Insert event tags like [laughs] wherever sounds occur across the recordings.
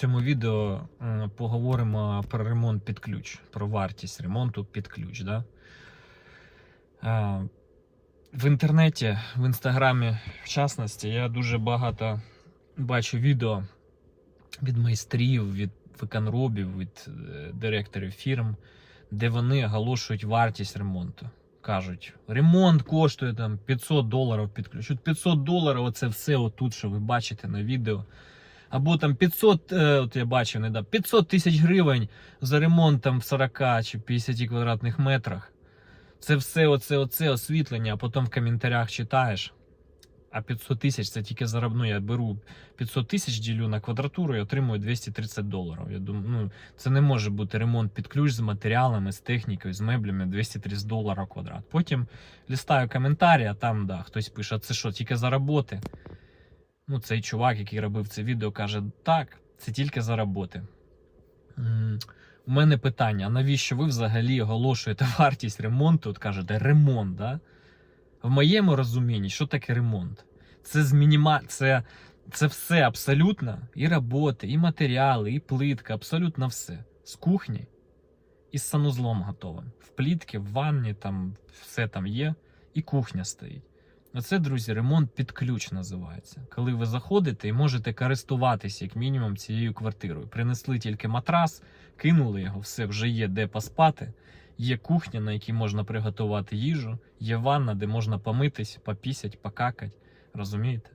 цьому відео е, поговоримо про ремонт під ключ, про вартість ремонту під ключ. Да? Е, В інтернеті, в інстаграмі, в частності, я дуже багато бачу відео від майстрів, від виконробів, від е, директорів фірм, де вони оголошують вартість ремонту. Кажуть, ремонт коштує там 500 доларів під ключ. От 500 доларів оце все отут, що ви бачите на відео. Або там 500, е, от я бачив, не 500 тисяч гривень за ремонт там в 40 чи 50 квадратних метрах. Це все оце, оце освітлення, а потім в коментарях читаєш. А 500 тисяч це тільки зароб... ну, я беру 500 тисяч ділю на квадратуру і отримую 230 доларів. Я думаю, ну це не може бути ремонт під ключ з матеріалами, з технікою, з меблями 230 доларів квадрат. Потім листаю коментарі, а там да, хтось пише, а це що, тільки за роботи? Ну, цей чувак, який робив це відео, каже: так, це тільки за роботи. У мене питання: навіщо ви взагалі оголошуєте вартість ремонту? От кажете, ремонт, да? В моєму розумінні, що таке ремонт? Це з мініма... це, це все абсолютно і роботи, і матеріали, і плитка, абсолютно все. З кухні і з санузлом готовим. В плітки, в ванні, там все там є, і кухня стоїть. Оце, друзі, ремонт під ключ називається. Коли ви заходите і можете користуватися як мінімум цією квартирою. Принесли тільки матрас, кинули його, все вже є де поспати. Є кухня, на якій можна приготувати їжу, є ванна, де можна помитись, попісять, покакать. Розумієте?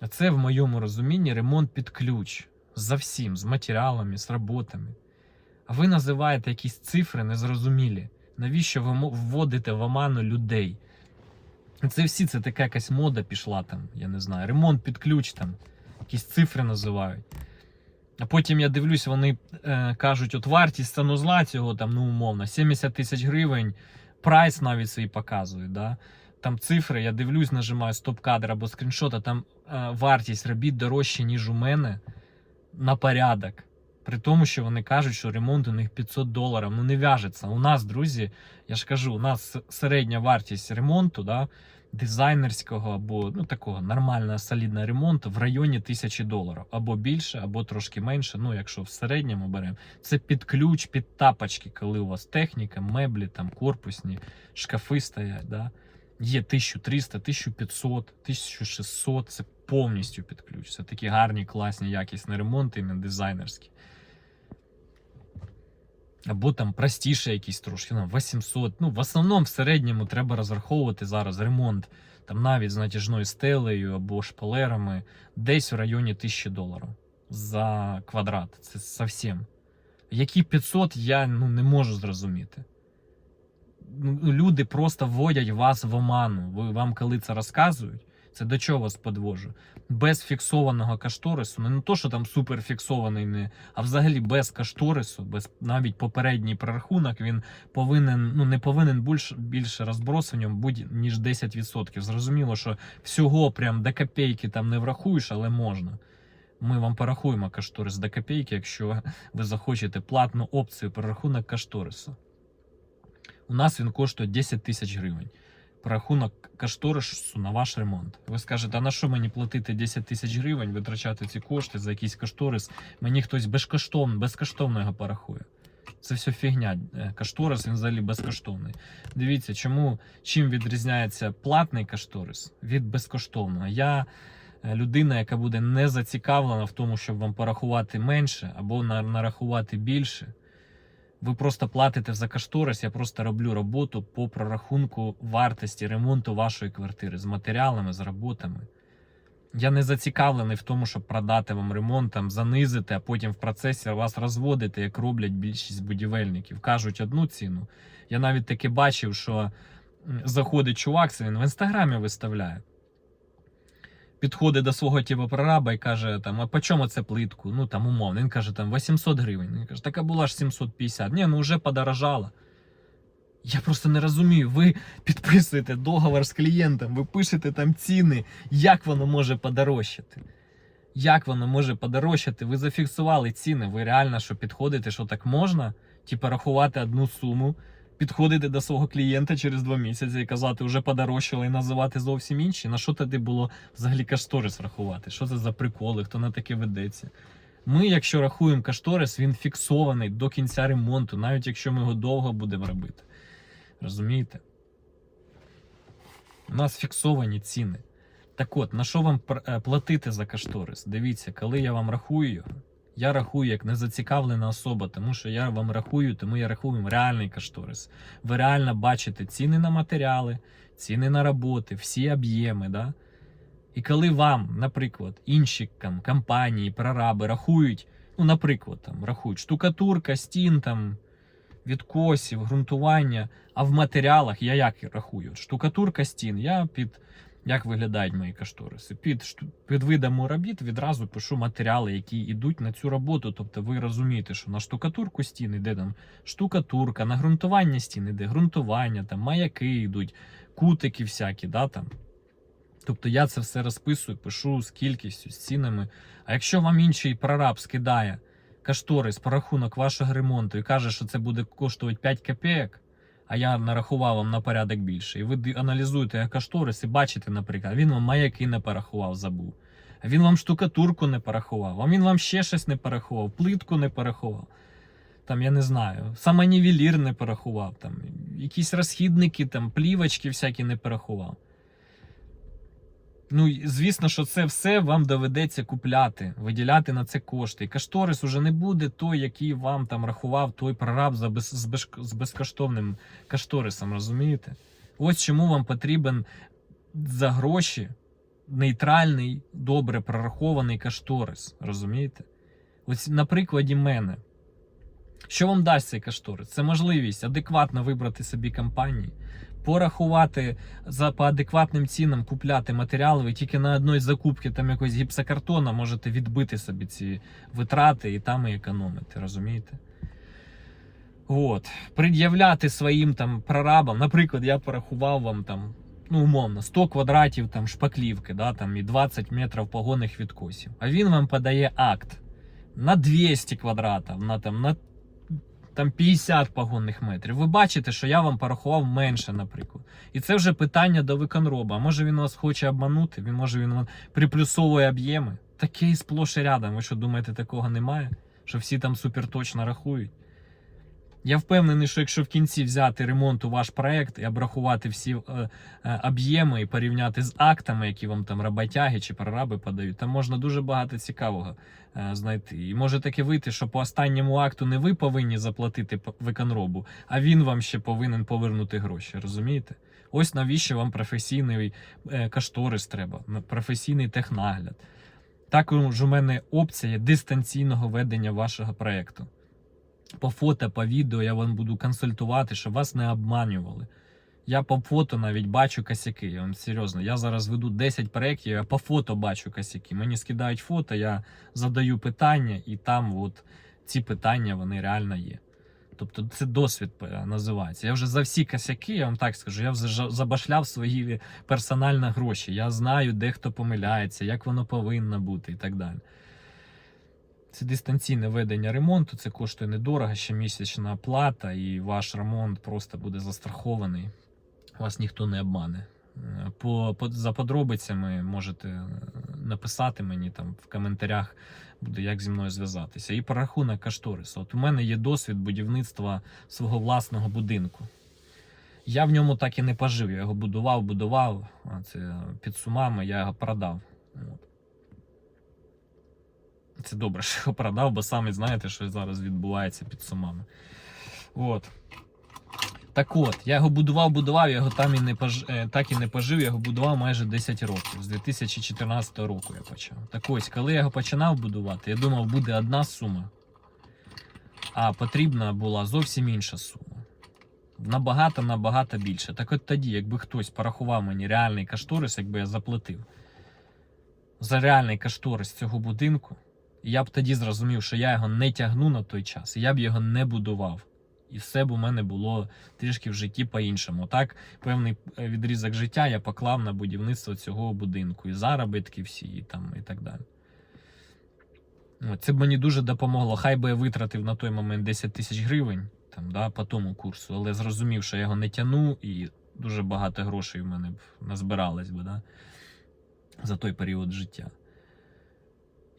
А це в моєму розумінні ремонт під ключ. За всім, з матеріалами, з роботами. А ви називаєте якісь цифри незрозумілі. Навіщо ви вводите в оману людей? Це всі, це така якась мода пішла там, я не знаю, ремонт під ключ там, якісь цифри називають. А потім я дивлюсь, вони е, кажуть, от вартість санузла цього там, ну умовно, 70 тисяч гривень, прайс навіть свій показують. Да? Там цифри, я дивлюсь, нажимаю стоп-кадр або скріншот, а там е, вартість робіт дорожче, ніж у мене на порядок. При тому, що вони кажуть, що ремонт у них 500 доларів. Ну не в'яжеться. У нас, друзі, я ж кажу, у нас середня вартість ремонту, да, дизайнерського або ну такого нормального солідного ремонту в районі 1000 доларів. Або більше, або трошки менше. Ну, якщо в середньому беремо, це під ключ, під тапочки, коли у вас техніка, меблі, там корпусні, шкафи стоять. Да. Є 1300, 1500, 1600, це повністю під ключ. Це такі гарні, класні, якісні ремонти, іменно дизайнерські. Або там простіше якісь трошки, ну, 800. Ну, в основному в середньому треба розраховувати зараз ремонт, там навіть з натяжною стелею або шпалерами, десь в районі 1000 доларів за квадрат. Це зовсім. Які 500, я ну, не можу зрозуміти. Ну, Люди просто вводять вас в оману. Вам коли це розказують, це до чого вас подвожу? Без фіксованого кошторису, ну не то, що там супер фіксований, не, а взагалі без кошторису, без навіть попередній прорахунок, він повинен, ну не повинен більше, більше розброс в ньому будь ніж 10%. Зрозуміло, що всього прям до копійки там не врахуєш, але можна. Ми вам порахуємо кошторис до копійки, якщо ви захочете платну опцію прорахунок кошторису. У нас він коштує 10 тисяч гривень. Прорахунок кошторису на ваш ремонт. Ви скажете, а на що мені платити 10 тисяч гривень, витрачати ці кошти за якийсь кошторис? Мені хтось безкоштовно, безкоштовно його порахує. Це все фігня. Е, Кошторис він взагалі безкоштовний. Дивіться, чому чим відрізняється платний кошторис від безкоштовного. Я е, людина, яка буде не зацікавлена в тому, щоб вам порахувати менше або на- нарахувати більше. Ви просто платите за кошторис, я просто роблю роботу по прорахунку вартості ремонту вашої квартири з матеріалами, з роботами. Я не зацікавлений в тому, щоб продати вам ремонт, там, занизити, а потім в процесі вас розводити, як роблять більшість будівельників. Кажуть одну ціну. Я навіть таки бачив, що заходить чувак, це він в інстаграмі виставляє. Підходить до свого типу прораба і каже, там, а по чому це плитку? Ну там умовно. Він каже, там 800 гривень. Він каже, така була ж 750. Ні, ну вже подорожала. Я просто не розумію. Ви підписуєте договор з клієнтом, ви пишете там ціни, як воно може подорожчати. Як воно може подорожчати? Ви зафіксували ціни. Ви реально що підходите, що так можна? Типа рахувати одну суму, підходити до свого клієнта через два місяці і казати, вже подорожчало і називати зовсім інші. На що тоді було взагалі кошторис рахувати? Що це за приколи? Хто на таке ведеться? Ми, якщо рахуємо кошторис, він фіксований до кінця ремонту, навіть якщо ми його довго будемо робити. Розумієте? У нас фіксовані ціни. Так от, на що вам е, платити за кошторис? Дивіться, коли я вам рахую його, я рахую як незацікавлена особа, тому що я вам рахую, тому я рахую реальний кошторис. Ви реально бачите ціни на матеріали, ціни на роботи, всі об'єми. Да? І коли вам, наприклад, інші там, компанії, прораби рахують, ну, наприклад, там, рахують штукатурка, стін, там, відкосів, ґрунтування, а в матеріалах я як рахую? Штукатурка стін, я під. Як виглядають мої кошториси? Під, під видами робіт відразу пишу матеріали, які йдуть на цю роботу. Тобто ви розумієте, що на штукатурку стін йде там штукатурка, на ґрунтування стін йде ґрунтування, там маяки йдуть, кутики всякі, да, там. Тобто я це все розписую, пишу з кількістю, з цінами. А якщо вам інший прораб скидає кошторис по рахунок вашого ремонту і каже, що це буде коштувати 5 копійок, а я нарахував вам на порядок більше, і ви аналізуєте аналізуєте кошторис і бачите, наприклад, він вам маяки не порахував, забув. Він вам штукатурку не порахував, а він вам ще щось не порахував, плитку не порахував. Там, я не знаю, самонівелір не порахував, там, якісь розхідники, там, плівочки всякі не порахував. Ну, звісно, що це все вам доведеться купляти, виділяти на це кошти. І кошторис уже не буде той, який вам там рахував той прораб за без, з, без, з безкоштовним кошторисом, розумієте? Ось чому вам потрібен за гроші нейтральний, добре прорахований кошторис. Розумієте? Ось на прикладі мене. Що вам дасть цей кошторис? Це можливість адекватно вибрати собі компанії, порахувати за по адекватним цінам купляти матеріали. Ви тільки на одній закупці там якогось гіпсокартона можете відбити собі ці витрати і там і економити, розумієте? От. Пред'являти своїм там прорабам, наприклад, я порахував вам там, ну, умовно, 100 квадратів там шпаклівки, да, там, і 20 метрів погонних відкосів. А він вам подає акт на 200 квадратів, на там, на там 50 погонних метрів. Ви бачите, що я вам порахував менше, наприклад. І це вже питання до виконроба. Може він вас хоче обманути, він може він приплюсовує об'єми. Таке і сплош і рядом. Ви що думаєте, такого немає? Що всі там суперточно рахують? Я впевнений, що якщо в кінці взяти ремонт у ваш проект і обрахувати всі е, е, об'єми і порівняти з актами, які вам там роботяги чи прораби подають, там можна дуже багато цікавого е, знайти. І може таке вийти, що по останньому акту не ви повинні заплатити виконробу, а він вам ще повинен повернути гроші. Розумієте? Ось навіщо вам професійний е, кошторис треба, професійний технагляд. Також у мене опція дистанційного ведення вашого проекту. По фото, по відео я вам буду консультувати, щоб вас не обманювали. Я по фото навіть бачу косяки. Я вам серйозно. Я зараз веду 10 проєктів, я по фото бачу косяки. Мені скидають фото, я задаю питання, і там от ці питання вони реально є. Тобто це досвід е, називається. Я вже за всі косяки, я вам так скажу, я вже забашляв свої персональні гроші. Я знаю, де хто помиляється, як воно повинно бути і так далі. Це дистанційне ведення ремонту, це коштує недорого, щомісячна плата, і ваш ремонт просто буде застрахований. Вас ніхто не обмане. Е, По, по, за подробицями можете е, написати мені там в коментарях, буде як зі мною зв'язатися. І по рахунок кошторису. От у мене є досвід будівництва свого власного будинку. Я в ньому так і не пожив. Я його будував, будував. Це під сумами я його продав. От. Це добре, що його продав, бо самі знаєте, що зараз відбувається під сумами. От. Так от, я його будував, будував, я його там і не пож... е, так і не пожив, я його будував майже 10 років. З 2014 року я почав. Так ось, коли я його починав будувати, я думав, буде одна сума, а потрібна була зовсім інша сума. Набагато, набагато більше. Так от тоді, якби хтось порахував мені реальний кошторис, якби я заплатив за реальний кошторис цього будинку, я б тоді зрозумів, що я його не тягну на той час, я б його не будував. І все б у мене було трішки в житті по-іншому. Так, певний е, відрізок життя я поклав на будівництво цього будинку, і заробітки всі, і, там, і так далі. Це б мені дуже допомогло. Хай би я витратив на той момент 10 тисяч гривень там, да, по тому курсу, але зрозумів, що я його не тяну, і дуже багато грошей в мене б назбиралось би да, за той період життя.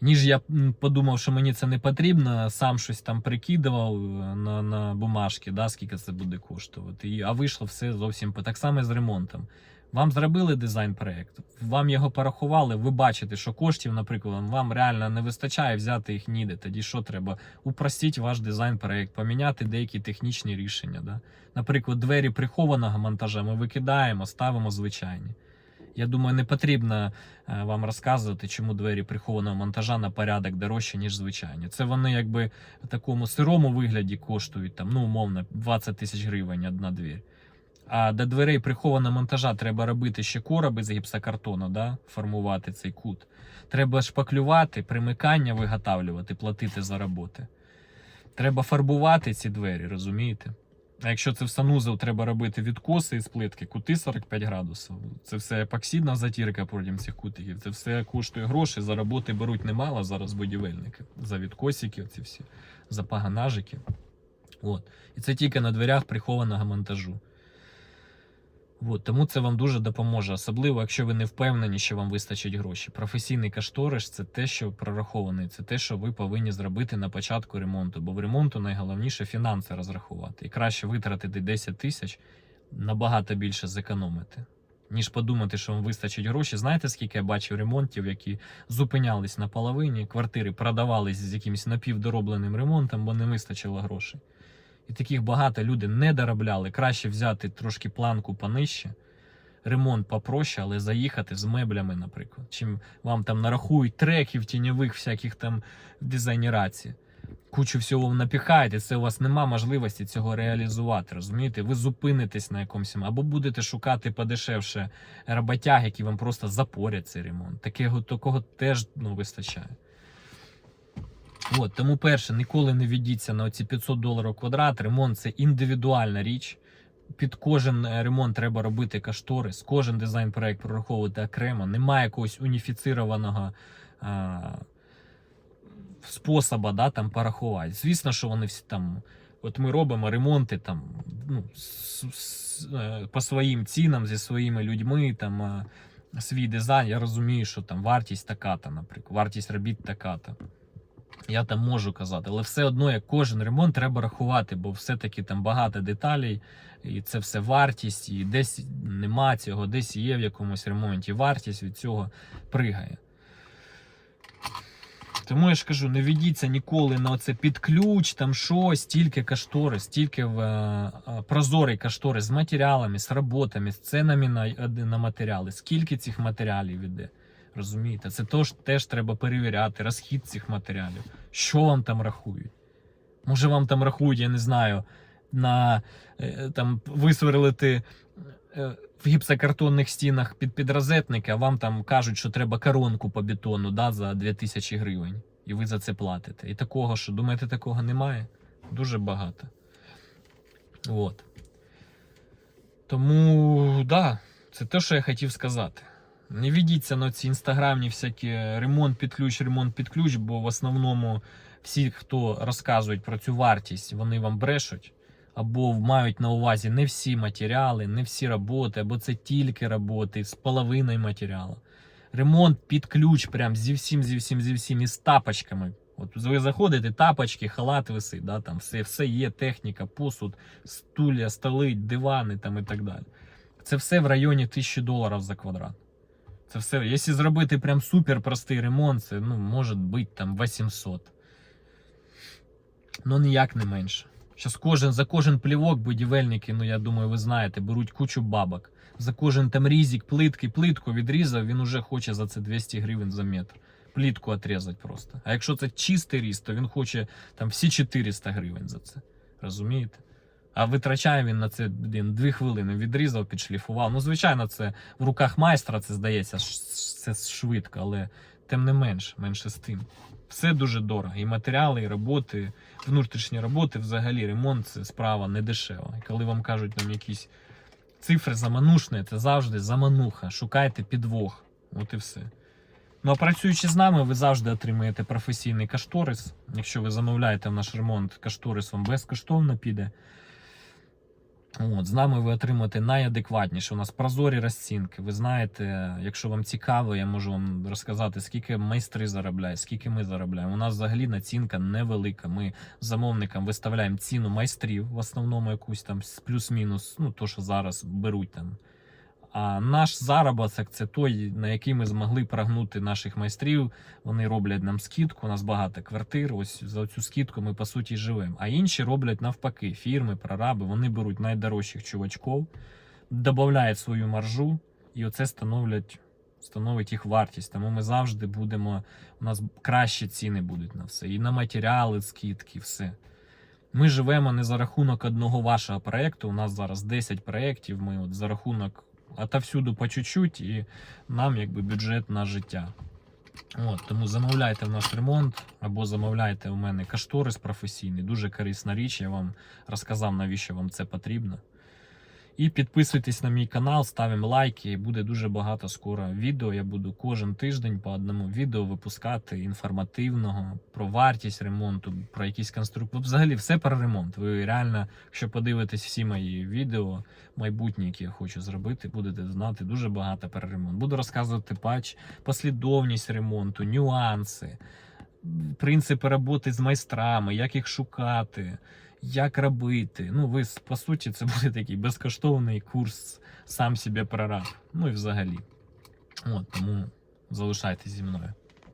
Ніж я подумав, що мені це не потрібно, сам щось там прикидував е, на, на бумажки, да, скільки це буде коштувати. І, а вийшло все зовсім так само з ремонтом. Вам зробили дизайн-проект, вам його порахували, ви бачите, що коштів, наприклад, вам реально не вистачає взяти їх ніде. Тоді що треба? Упростіть ваш дизайн-проект, поміняти деякі технічні рішення. Да? Наприклад, двері прихованого монтажа ми викидаємо, ставимо звичайні. Я думаю, не потрібно е, вам розказувати, чому двері прихованого монтажа на порядок дорожче, ніж звичайні. Це вони якби в такому сирому вигляді коштують там, ну, умовно, 20 тисяч гривень одна двір. А до дверей прихованого монтажа треба робити ще короби з гіпсокартону, да? формувати цей кут. Треба шпаклювати, примикання виготавлювати, платити за роботи. Треба фарбувати ці двері, розумієте? А якщо це в санузел, треба робити відкоси із плитки, кути 45 градусів. Це все епоксидна затірка протягом цих кутиків. Це все коштує гроші. За роботи беруть немало зараз будівельники. За відкосики, ці всі, за паганажики. От. І це тільки на дверях прихованого монтажу. От, тому це вам дуже допоможе, особливо, якщо ви не впевнені, що вам вистачить гроші. Професійний кашториш це те, що прорахований, це те, що ви повинні зробити на початку ремонту. Бо в ремонту найголовніше фінанси розрахувати. І краще витратити 10 тисяч набагато більше зекономити. Ніж подумати, що вам вистачить гроші. Знаєте, скільки я бачив ремонтів, які зупинялись на половині, квартири продавались з якимось напівдоробленим ремонтом, бо не вистачило грошей. І таких багато люди не доробляли. Краще взяти трошки планку понижче, ремонт попроще, але заїхати з меблями, наприклад. Чим вам там нарахують треків, тіньових, всяких там дизайнерації. Кучу всього напіхаєте, це у вас нема можливості цього реалізувати. Розумієте? Ви зупинитесь на якомусь або будете шукати подешевше роботяг, які вам просто запорять цей ремонт. Такого, такого теж ну, вистачає. От, тому перше, ніколи не ведіться на оці 500 доларів квадрат. Ремонт це індивідуальна річ. Під кожен е, ремонт треба робити кашторис, кожен дизайн-проект прораховувати окремо. Немає якогось уніфіцированого а, способа да, там, порахувати. Звісно, що вони всі там. От ми робимо ремонти там, ну, с- с- е, по своїм цінам зі своїми людьми, там, е, свій дизайн. Я розумію, що там вартість така-то, наприклад, вартість робіт така-то. Я там можу казати, але все одно, як кожен ремонт, треба рахувати, бо все-таки там багато деталей, і це все вартість, і десь нема цього, десь є в якомусь ремонті вартість від цього пригає. Тому я ж кажу, не ведіться ніколи на оце під ключ, там щось, тільки кашторис, тільки в е, е, прозорий кашторис з матеріалами, з роботами, з ценами на, на матеріали. Скільки цих матеріалів іде? Розумієте, це теж, теж треба перевіряти, розхід цих матеріалів. Що вам там рахують? Може, вам там рахують, я не знаю, на е, там висверлити е, в гіпсокартонних стінах під підрозетники, а вам там кажуть, що треба коронку по бетону да, за 2000 гривень. І ви за це платите. І такого, що думаєте, такого немає? Дуже багато. От. Тому, да, це те, що я хотів сказати. Не ведіться на ці інстаграмні всякі ремонт під ключ, ремонт під ключ, бо в основному всі, хто розказують про цю вартість, вони вам брешуть. Або мають на увазі не всі матеріали, не всі роботи, або це тільки роботи з половиною матеріалу. Ремонт під ключ, прям зі всім, зі всім, зі всім, із тапочками. От ви заходите, тапочки, халат висить, да, там все, все є, техніка, посуд, стулья, столи, дивани там і так далі. Це все в районі 1000 доларів за квадрат. Це все. Якщо зробити прям супер простий ремонт, це ну, може бути там 800. Ну ніяк не менше. Щас кожен, за кожен плівок будівельники, ну я думаю, ви знаєте, беруть кучу бабок. За кожен там різик, плитки, плитку відрізав, він уже хоче за це 200 гривень за метр. Плітку отрізати просто. А якщо це чистий різ, то він хоче там всі 400 гривень за це. Розумієте? А витрачає він на це блін, дві хвилини. Відрізав, підшліфував. Ну, звичайно, це в руках майстра це здається, це швидко, але тим не менш, менше з тим. Все дуже дорого. І матеріали, і роботи, внутрішні роботи, взагалі ремонт це справа не дешева. І коли вам кажуть там якісь цифри заманушні, це завжди замануха. Шукайте підвох. От і все. Ну а працюючи з нами, ви завжди отримаєте професійний кашторис. Якщо ви замовляєте в наш ремонт, кашторис вам безкоштовно піде. От, з нами ви отримаєте найадекватніше. У нас прозорі розцінки. Ви знаєте, якщо вам цікаво, я можу вам розказати, скільки майстри заробляють, скільки ми заробляємо. У нас взагалі націнка невелика. Ми замовникам виставляємо ціну майстрів, в основному якусь там плюс-мінус, ну то, що зараз беруть там. А наш заробіток це той, на який ми змогли прогнути наших майстрів. Вони роблять нам скидку. У нас багато квартир. Ось за цю скидку ми по суті живемо. А інші роблять навпаки. Фірми, прораби, вони беруть найдорожчих чувачків, додають свою маржу, і оце становлять. Становить їх вартість, тому ми завжди будемо. У нас кращі ціни будуть на все. І на матеріали, скидки, все. Ми живемо не за рахунок одного вашого проєкту. У нас зараз 10 проєктів. Ми от за рахунок отовсюду по чуть-чуть, і нам якби бюджет на життя. От, тому замовляйте в нас ремонт або замовляйте у мене кашторис професійний. Дуже корисна річ. Я вам розказав, навіщо вам це потрібно. І підписуйтесь на мій канал, ставимо лайки. Буде дуже багато скоро відео. Я буду кожен тиждень по одному відео випускати інформативного про вартість ремонту, про якісь конструкції. Взагалі, все про ремонт. Ви реально, якщо подивитесь всі мої відео, майбутні, які я хочу зробити, будете знати дуже багато про ремонт. Буду розказувати патч, послідовність ремонту, нюанси, принципи роботи з майстрами, як їх шукати як робити. Ну, ви по суті, це [laughs] буде такий безкоштовний курс сам себе прораб. Ну і взагалі. От, тому залишайтесь зі мною.